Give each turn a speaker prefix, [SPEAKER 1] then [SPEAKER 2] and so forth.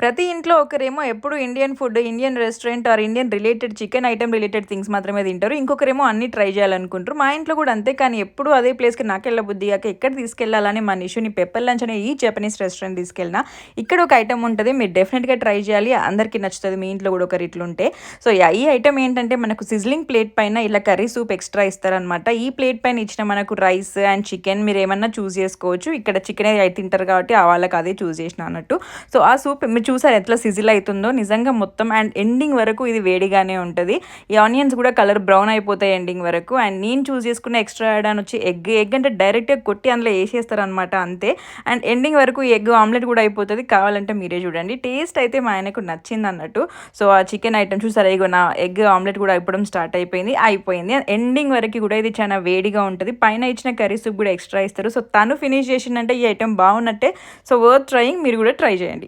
[SPEAKER 1] ప్రతి ఇంట్లో ఒకరేమో ఎప్పుడు Indian food Indian restaurant or Indian related chicken item related things మాత్రమే తింటారు. ఇంకొకరేమో అన్ని ట్రై చేయాలనుకుంటారు. మా ఇంట్లో కూడా అంతే కానీ ఎప్పుడు అదే ప్లేస్కి నాకెళ్ళ బుద్ధి కాక ఎక్కడ తీసుకెళ్ళాలని మా నిషుని పెప్పర్ లంచ్ అనే ఈ జపనీస్ రెస్టారెంట్ తీసుకెళ్ళినా ఇక్కడ ఒక ఐటమ్ ఉంటుంది. మీరు డెఫినెట్గా ట్రై చేయాలి. అందరికీ నచ్చుతుంది. మీ ఇంట్లో కూడా ఒకరు ఇట్లుంటే సో ఈ ఐటమ్ ఏంటంటే మనకు సిజ్లింగ్ ప్లేట్ పైన ఇలా కర్రీ సూప్ ఎక్స్ట్రా ఇస్తారనమాట ఈ ప్లేట్ పైన ఇచ్చిన మనకు రైస్ అండ్ చికెన్ మీరు ఏమన్నా చూస్ చేసుకోవచ్చు. ఇక్కడ చికెన్ అయితే తింటారు కాబట్టి ఆ వాళ్ళకి అదే చూస్ చేసిన అన్నట్టు. సో ఆ సూప్ మీరు చూసారు ఎట్లా సిజిల్ అవుతుందో నిజంగా మొత్తం అండ్ ఎండింగ్ వరకు ఇది వేడిగానే ఉంటుంది. ఈ ఆనియన్స్ కూడా కలర్ బ్రౌన్ అయిపోతాయి ఎండింగ్ వరకు. అండ్ నేను చూస్ చేసుకున్న ఎక్స్ట్రా యాడ్ అని వచ్చి ఎగ్ ఎగ్ అంటే డైరెక్ట్గా కొట్టి అందులో వేసేస్తారనమాట అంతే. అండ్ ఎండింగ్ వరకు ఎగ్ ఆమ్లెట్ కూడా అయిపోతుంది. కావాలంటే మీరే చూడండి. టేస్ట్ అయితే మా ఆయనకు నచ్చింది అన్నట్టు. సో ఆ చికెన్ ఐటమ్ చూసారా? ఇగో నా ఎగ్ ఆమ్లెట్ కూడా అయిపోవడం స్టార్ట్ అయిపోయింది అయిపోయింది. ఎండింగ్ వరకు కూడా ఇది చాలా వేడిగా ఉంటుంది. పైన ఇచ్చిన కర్రీ సూప్ కూడా ఎక్స్ట్రా ఇస్తారు. సో తను ఫినిష్ చేసిందంటే ఈ ఐటమ్ బాగున్నట్టే. సో వర్త్ ట్రయింగ్ మీరు కూడా ట్రై చేయండి.